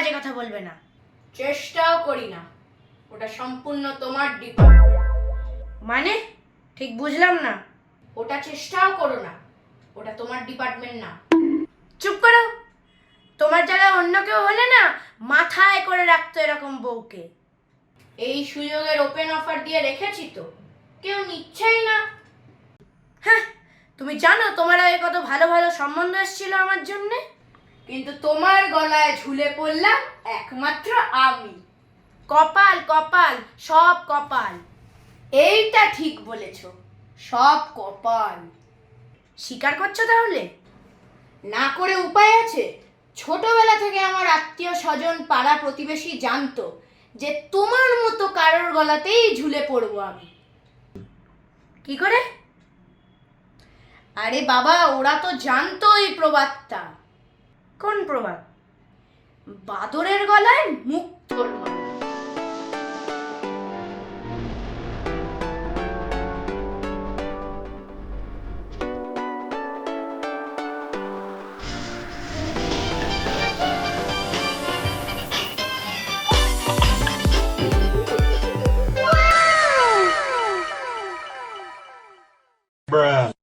বাজে কথা বলবে না। চেষ্টাও করি না। ওটা সম্পূর্ণ তোমার ডিপার্টমেন্ট মানে? ঠিক বুঝলাম না। ওটা চেষ্টাও করো না। ওটা তোমার ডিপার্টমেন্ট না। চুপ করো। তোমার জায়গায় অন্য কেউ হলে না মাথায় করে রাখতো এরকম বউকে। এই সুযোগের ওপেন অফার দিয়ে রেখেছি তো। কেউ নিচ্ছেই না। হ্যাঁ তুমি জানো তোমার আগে কত ভালো ভালো সম্বন্ধ এসেছিল আমার জন্যে? কিন্তু তোমার গলায় ঝুলে পড়লাম একমাত্র আমি। কপাল কপাল, সব কপাল। এইটা ঠিক বলেছ, সব কপাল। স্বীকার করছ তাহলে? না করে উপায় আছে? ছোটবেলা থেকে আমার আত্মীয় স্বজন, পাড়া প্রতিবেশী জানতো যে তোমার মতো কারোর গলাতেই ঝুলে পড়ব আমি। কি করে? আরে বাবা, ওরা তো জানতো এই প্রবাদটা। কোন প্রবাদ বাদরের গলায় মুক্ত Bruh.